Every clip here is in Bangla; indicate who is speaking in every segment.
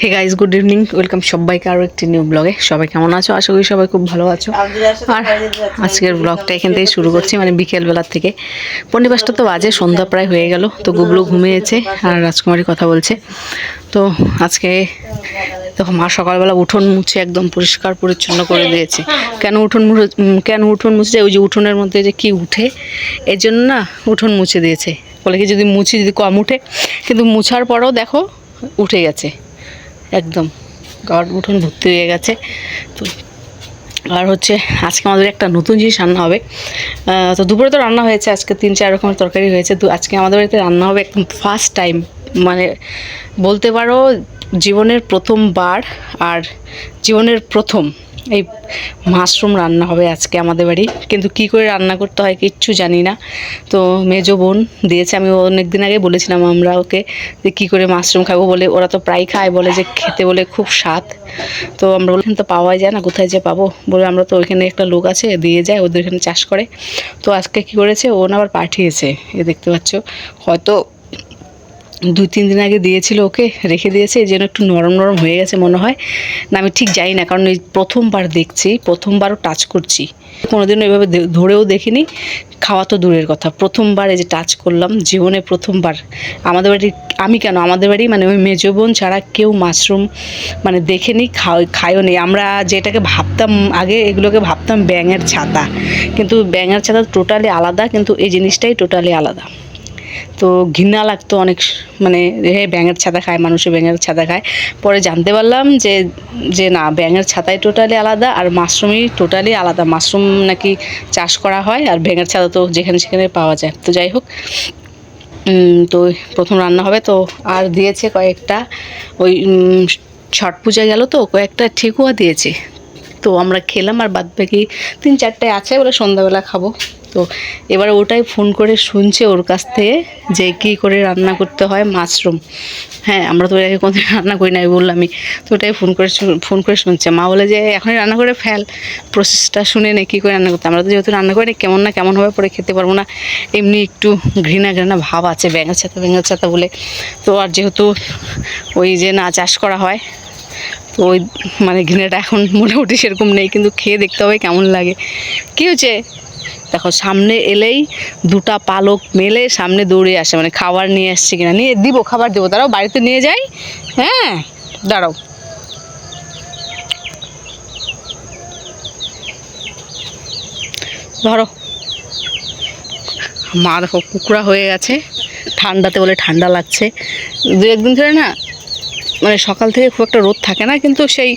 Speaker 1: Hey guys good evening welcome সবাইকে আরও একটি নিউ ব্লগে সবাই কেমন আছো? আশা করি সবাই খুব ভালো আছো। আর আজকের ব্লগটা এখান থেকে শুরু করছি মানে বিকেলবেলার থেকে। পনেরো পাঁচটা তো বাজে সন্ধ্যা প্রায় হয়ে গেল তো গুবলু ঘুমিয়েছে আর রাজকুমারী কথা বলছে। তো আজকে দেখো মা সকালবেলা উঠোন মুছে একদম পরিষ্কার পরিচ্ছন্ন করে দিয়েছে। কেন উঠোন কেন উঠোন মুছে ওই যে উঠোনের মধ্যে যে কি উঠে এর জন্য না উঠোন মুছে দিয়েছে। বলে কি যদি মুছি যদি কম উঠে। কিন্তু মুছার পরেও দেখো উঠে গেছে। একদম গাড় উঠোন ভর্তি হয়ে গেছে। তো আর হচ্ছে আজকে আমাদের একটা নতুন জিনিস রান্না হবে। তো দুপুরে তো রান্না হয়েছে, আজকে তিন চার রকমের তরকারি হয়েছে। তো আজকে আমাদের বাড়িতে রান্না হবে একদম ফার্স্ট টাইম মানে বলতে পারো জীবনের প্রথমবার আর জীবনের প্রথম। এই মাশরুম রান্না হবে আজকে আমাদের বাড়ি। কিন্তু কি করে রান্না করতে হয় কিচ্ছু জানি না। তো মেজো বোন দিয়েছে, আমি অনেক দিন আগে বলেছিলাম আমরা ওকে যে কী করে মাশরুম খাব বলে। ওরা তো প্রায় খায়, বলে যে খেতে বলে খুব স্বাদ। তো আমরা বললাম তো পাওয়াই যায় না, কোথায় যে পাবো? বলে, আমরা তো ওইখানে একটা লোক আছে, দিয়ে যায়, ওদের এখানে চাষ করে। তো আজকে কি করেছে, ও না আবার পাঠিয়েছে, এ দেখতে পাচ্ছ। হয়তো দুই, তিন দিন আগে দিয়েছিল ওকে, রেখে দিয়েছে, এই জন্য একটু নরম নরম হয়ে গেছে মনে হয়। না, আমি ঠিক জানি না, কারণ এই প্রথমবার দেখছি, প্রথমবারও টাচ করছি। কোনোদিনও এভাবে দে- ধরেও দেখিনি, খাওয়া তো দূরের কথা। প্রথমবার এই যে টাচ করলাম, জীবনে প্রথমবার। আমাদের বাড়ি আমি কেন, আমাদের বাড়ি মানে ওই মেজো বোন ছাড়া কেউ মাশরুম মানে দেখেনি খায়ও নেই। আমরা যেটাকে ভাবতাম, আগে এগুলোকে ভাবতাম ব্যাঙের ছাতা। কিন্তু ব্যাঙের ছাতা টোটালি আলাদা, কিন্তু এই জিনিসটাই টোটালি আলাদা। তো ঘৃণা লাগতো অনেক মানে হে ব্যাঙের ছাতা খায়, মানুষে ব্যাঙের ছাতা খায়। পরে জানতে পারলাম যে যে না, ব্যাঙের ছাতাই টোটালি আলাদা আর মাশরুমই টোটালি আলাদা। মাশরুম নাকি চাষ করা হয় আর ব্যাঙের ছাতা তো যেখানে সেখানে পাওয়া যায়। তো যাই হোক তো প্রথম রান্না হবে তো আর দিয়েছে কয়েকটা। ওই ছট পূজা গেল তো, কয়েকটা ঠেকুয়া দিয়েছে। তো আমরা খেলাম আর বাদ বাকি তিন চারটে আছে বলে সন্ধ্যাবেলা খাব। তো এবার ওটাই ফোন করে শুনছে ওর কাছ থেকে যে কী করে রান্না করতে হয় মাশরুম। হ্যাঁ আমরা তো আগে কোনোদিন রান্না করি না আমি বললামই তো ওটাই ফোন করে ফোন করে শুনছে। মা বলে যে এখনই রান্না করে ফেল প্রসেসটা শুনে নে কী করে রান্না করতে আমরা তো যেহেতু রান্না করি না, কেমন না কেমন হবে পরে খেতে পারব না। এমনি একটু ঘৃণা ঘৃণা ভাব আছে ব্যাঙের ছাতা ব্যাঙের ছাতা বলে। তো আর যেহেতু ওই যে না চাষ করা হয় তো ওই মানে ঘৃণাটা এখন মোটামুটি সেরকম নেই, কিন্তু খেয়ে দেখতে হবে কেমন লাগে। কী হচ্ছে দেখো, সামনে এলেই দুটা পালক মেলে সামনে দৌড়ে আসে মানে খাবার নিয়ে আসছে কিনা। নিয়ে দিব, খাবার দেবো। দাঁড়াও, বাড়িতে নিয়ে যাই। হ্যাঁ দাঁড়াও। ধরো। মা দেখো, কুকুরা হয়ে গেছে। ঠান্ডাতে বলে ঠান্ডা লাগছে। দু একদিন ধরে না মানে সকাল থেকে খুব একটা রোদ থাকে না, কিন্তু সেই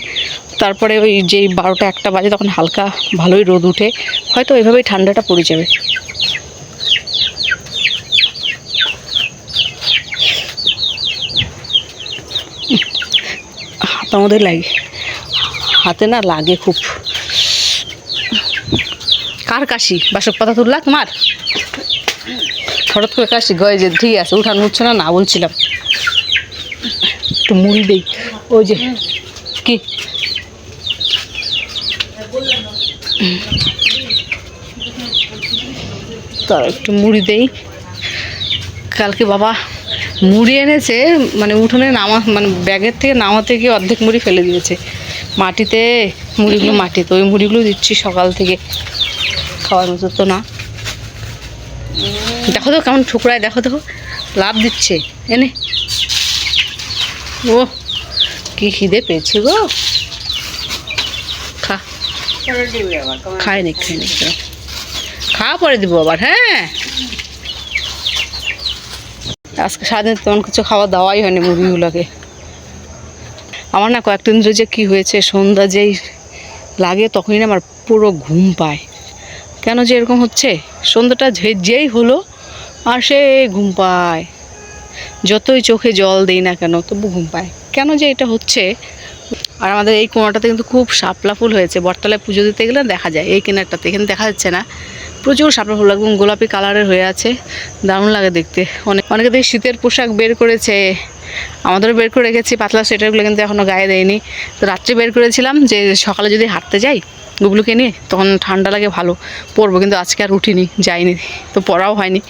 Speaker 1: তারপরে ওই যেই বারোটা একটা বাজে তখন হালকা ভালোই রোদ উঠে, হয়তো ওইভাবেই ঠান্ডাটা পড়ে যাবে। হাত আমাদের লাগে, হাতে না লাগে খুব। কার কাশি? বাসক পাতা তুললা তোমার? হঠাৎ করে কাশি? গয়ে যে ঠিক আছে, উঠানো হচ্ছে না না বলছিলাম। একটু মুড়ি দেই। ওই যে, কি? তার একটু মুড়ি দেই। কালকে বাবা মুড়ি এনেছে মানে উঠোনে নামা মানে ব্যাগের থেকে নামাতে গিয়ে অর্ধেক মুড়ি ফেলে দিয়েছে। মাটিতে, মুড়িগুলো মাটিতে, ওই মুড়িগুলো দিচ্ছি সকাল থেকে। খাওয়ার মতো তো না। দেখো তো কেমন ঠুকরায়, দেখো দেখো লাভ দিচ্ছে। এনে। ও, কি খিদে পেয়েছে গো? খা। খাই নি। খাওয়া পরে দিব আবার হ্যাঁ? আজকে সারাদিন তেমন কিছু খাওয়া দাওয়াই হয়নি মুরগিগুলোকে আমার না কয়েকদিন ধরে যে কী হয়েছে, সন্ধ্যা যেই লাগে তখনই না আমার পুরো ঘুম পায়। কেন যে এরকম হচ্ছে? সন্ধ্যাটা যেই হলো, আর সে ঘুম পায়। যতই চোখে জল দেই না কেন, তবু ঘুম পায়। কেন যে এটা হচ্ছে? আর আমাদের এই কোনাটাতে কিন্তু খুব শাপলা ফুল হয়েছে। বটতলায় পুজো দিতে গেলে দেখা যায়, এই কিনারটাতে। এখানে দেখা যাচ্ছে না। প্রচুর শাপলা ফুল একদম গোলাপি কালারের হয়ে আছে। দারুণ লাগে দেখতে। অনেক, অনেকে দেখি শীতের পোশাক বের করেছে। আমাদেরও বের করে রেখেছি পাতলা সোয়েটারগুলো কিন্তু এখনও গায়ে দেয়নি। তো রাত্রে বের করেছিলাম যে সকালে যদি হাঁটতে যাই গুবলুকে নিয়ে, তখন ঠান্ডা লাগে ভালো। পরবো, কিন্তু আজকে আর উঠিনি, যাইনি। তো পরাও হয়নি।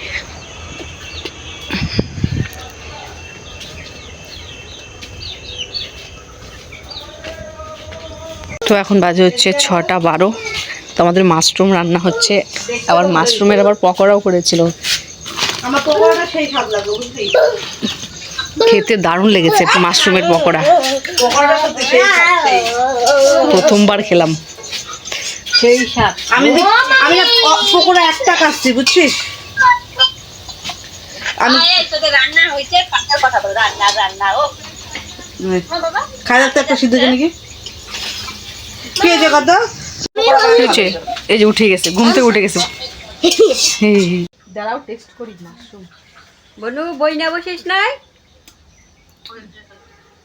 Speaker 1: তো এখন বাজে হচ্ছে ছটা বারো তো আমাদের মাশরুম রান্না হচ্ছে আবার মাশরুমের আবার পকোড়াও করেছিল খেতে দারুণ লেগেছে মাশরুমের পকোড়া। প্রথমবার খেলাম
Speaker 2: সেই স্বাদ আমি আমি পকোড়া একটা কাটছি বুঝছিস আমি খাই যাচ্ছে একটা সিদ্ধ জানি কি কি হয়েছে কত?
Speaker 1: হয়েছে? এই যে উঠে গেছে ঘুম থেকে উঠে গেছে। দাঁড়াও টেস্ট করি মাশরুম
Speaker 3: বনু বই না বসিস নাই?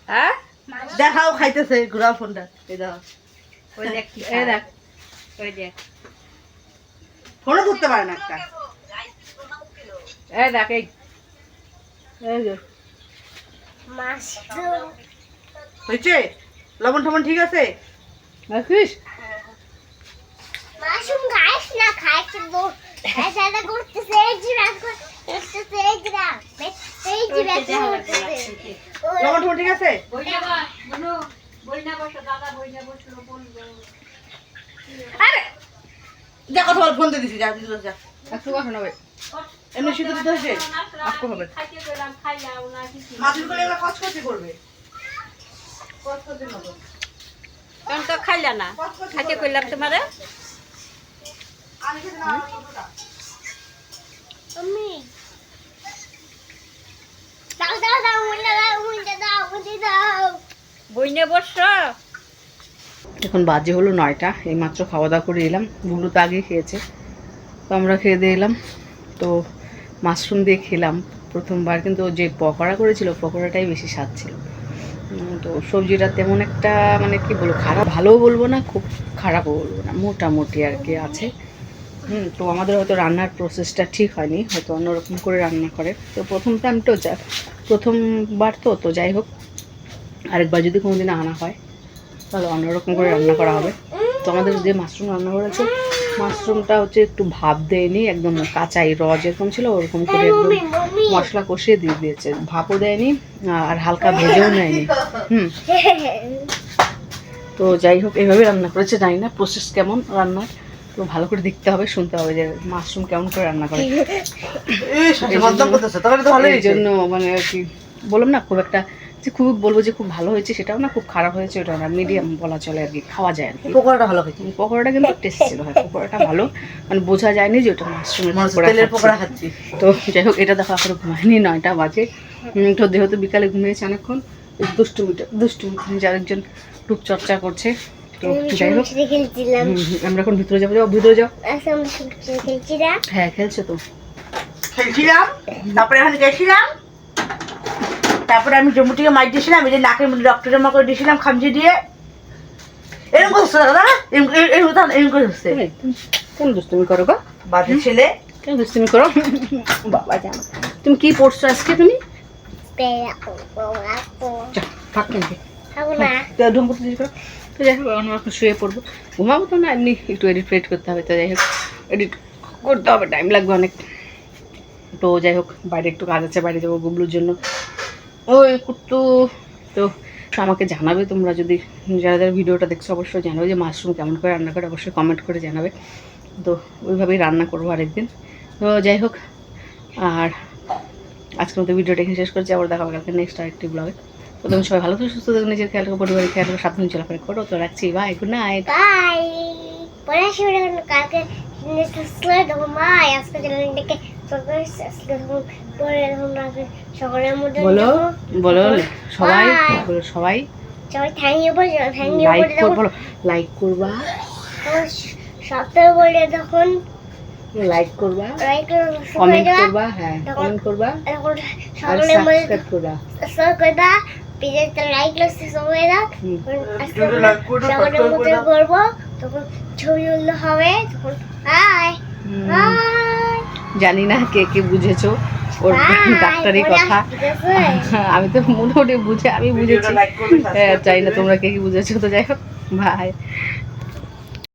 Speaker 3: হ্যাঁ?
Speaker 2: দেখাও খাইতেছে ঘুরা ফোনটা এই দেখো।
Speaker 3: ওই দেখ
Speaker 2: এই দেখ।
Speaker 3: ওই দেখ।
Speaker 2: ফোনও ধরতে পারে না একটা।
Speaker 3: এই দেখ এই।
Speaker 2: এই যে। হয়েছে? লবণ টবণ ঠিক আছে?
Speaker 1: রাখিস?
Speaker 4: মাশরুম খাইস না খাইস তো এসাটা করতেছে এই জিরাফ করতেছে এই জিরাফ এই জিরাফ করতেছে
Speaker 2: ঠিক আছে
Speaker 3: বই না বস বনু বই না বসো দাদা বই না বসল বলব
Speaker 2: যা কথা বল ফোন দিছি যা দিল যা।
Speaker 1: একটু কথা নেবে
Speaker 2: এমনি সিদ্ধ দিতে হয়েছে?
Speaker 1: আপু হবে।
Speaker 3: খাইতে গেলাম খাইলাম না কিছু
Speaker 2: মাছেরগুলো এগুলো কচকচি করবে। কচকচি মতো
Speaker 3: তখন তো খাইলা না। খাইতে তোমারে। বসছো
Speaker 1: এখন বাজে হলো নয়টা এই মাত্র খাওয়া দাওয়া করে এলাম। বুলু তো আগে খেয়েছে তো আমরা খেয়ে দিয়ে এলাম। তো মাশরুম দিয়ে খেলাম প্রথমবার কিন্তু যে পকোড়া করেছিল পকোড়াটাই বেশি স্বাদ ছিল। তো সবজিটা তেমন একটা মানে কি বলব, খারাপ ভালোও বলব না, খুব খারাপও বলব না, মোটামুটি আর কি আছে। হুম, তো আমাদের হয়তো রান্নার প্রসেসটা ঠিক হয়নি, হয়তো অন্যরকম করে রান্না করে। তো প্রথম টাইম তো যা, প্রথমবার তো তো যাই হোক, আরেকবার যদি কোনোদিন আনা হয়, তাহলে অন্যরকম করে রান্না করা হবে। তো আমাদের যে মাশরুম রান্না করেছে মাশরুমটা হচ্ছে একটু ভাপ দেয়নি একদম কাঁচাই র যেরকম ছিল ওরকম করে একদম মশলা কষিয়ে দিয়ে দিয়েছে। ভাপও দেয়নি আর হালকা ভেজেও নেয়নি। হুম। তো যাই হোক এইভাবে রান্না করেছে জানি না প্রসেস কেমন রান্নার। তো ভালো করে দেখতে হবে শুনতে হবে যে মাশরুম কেমন করে রান্না করে।
Speaker 2: এই
Speaker 1: জন্য মানে আর কি বললাম না খুব একটা যে খুব বলব যে খুব ভালো হয়েছে সেটাও না খুব খারাপ হয়েছে ওটা না মিডিয়াম বলা চলে আর কি খাওয়া যায় আর কি।
Speaker 2: পকোড়াটা ভালো হয়েছে?
Speaker 1: পকোড়াটা কিন্তু টেস্ট ছিল হ্যাঁ পকোড়াটা ভালো মানে বোঝা যায়নি যে ওটা মাশরুমের পকোড়া
Speaker 2: তেলের
Speaker 1: খাচ্ছি।
Speaker 2: পকোড়া খাচ্ছি।
Speaker 1: তো যাই হোক এটা দেখো এখনও ঘুমায়নি নয়টা বাজে। উম, তো যেহেতু বিকালে ঘুমিয়েছে অনেকক্ষণ দুষ্টুমিটা দুষ্টুমি আরেকজন রূপচর্চা করছে তো যাই হোক। আমরা এখন ভিতরে যাব যাও ভিতরে যাও।
Speaker 4: আচ্ছা
Speaker 1: হ্যাঁ খেলছো তো।
Speaker 2: খেলছিলাম তারপরে এখন গেছিলাম। তারপরে আমি জম্মু থেকে মাইট দিয়েছিলাম এই যে নাকের মধ্যে রক্ত জমা করে দিয়েছিলাম খামচি দিয়ে। এরকম করছে দাদা? এরকম এরকম- এরকম করে হচ্ছে।
Speaker 1: কেন দুষ্টুমি করো গো?
Speaker 2: বাজে ছেলে।
Speaker 1: কেন দুষ্টুমি করো? বাবা জানো। তুমি কি পড়ছো আজকে তুমি?
Speaker 4: পেয়া ও
Speaker 1: যা, থাক নাকি
Speaker 4: খাব না।
Speaker 1: তো ঢং করতে করো। তো যাই হোক এখন এখন শুয়ে পড়ব। ঘুমাবো তো না এমনি একটু এডিট ফেডিট করতে হবে তো যাই হোক। এডিট করতে হবে টাইম লাগবে অনেক। তো যাই হোক বাইরে একটু কাজ আছে বাইরে যাব গুবলুর জন্য। ওই কুট্টু, তো আমাকে জানাবে তোমরা যদি যারা যারা ভিডিওটা দেখছ অবশ্যই জানাবে যে মাশরুম কেমন করে রান্না করে অবশ্যই কমেন্ট করে জানাবে। তো ওইভাবেই রান্না করব আরেকদিন। তো যাই হোক, আর আজকের মতো ভিডিওটা এখানে শেষ করছি। আবার দেখা কালকে নেক্সট আরেকটি ব্লগে তো তুমি সবাই ভালো থাকো, সুস্থ থাকো, নিজের খেয়াল রাখো, পরিবারের খেয়াল রাখো, সাবধানে চলাফেরা করো। তো রাখছি বাই গুড নাইট
Speaker 4: বাই কালকে আজকে তখন পরে তখন রাখবে সকলের মধ্যে
Speaker 1: বলো বলো সবাই বলো সবাই।
Speaker 4: সবাই থ্যাংক ইউ বলে থ্যাংক ইউ
Speaker 1: লাইক করব
Speaker 4: তখন
Speaker 1: লাইক করবা
Speaker 4: সপ্তাহে বলে তখন
Speaker 1: লাইক করবা। কমেন্ট করবা। হ্যাঁ কমেন্ট করবা। আর সাবস্ক্রাইব করবা।
Speaker 4: সাবস্ক্রাইব করে দাও লাইক লাগছে সবাই দাও
Speaker 1: হুম।
Speaker 4: আজকে
Speaker 2: ভিডিওটা like করে দাও,
Speaker 4: সকলের মধ্যে করব। তখন ছবি হবে। তখন হাই
Speaker 1: জানি না কে কে বুঝেছ ওর ডাক্তারি কথা। আমি তো মোটামুটি বুঝে আমি বুঝেছি।
Speaker 2: subscribe
Speaker 1: হ্যাঁ চাই না তোমরা কে কি বুঝেছ তো যাই হোক বাই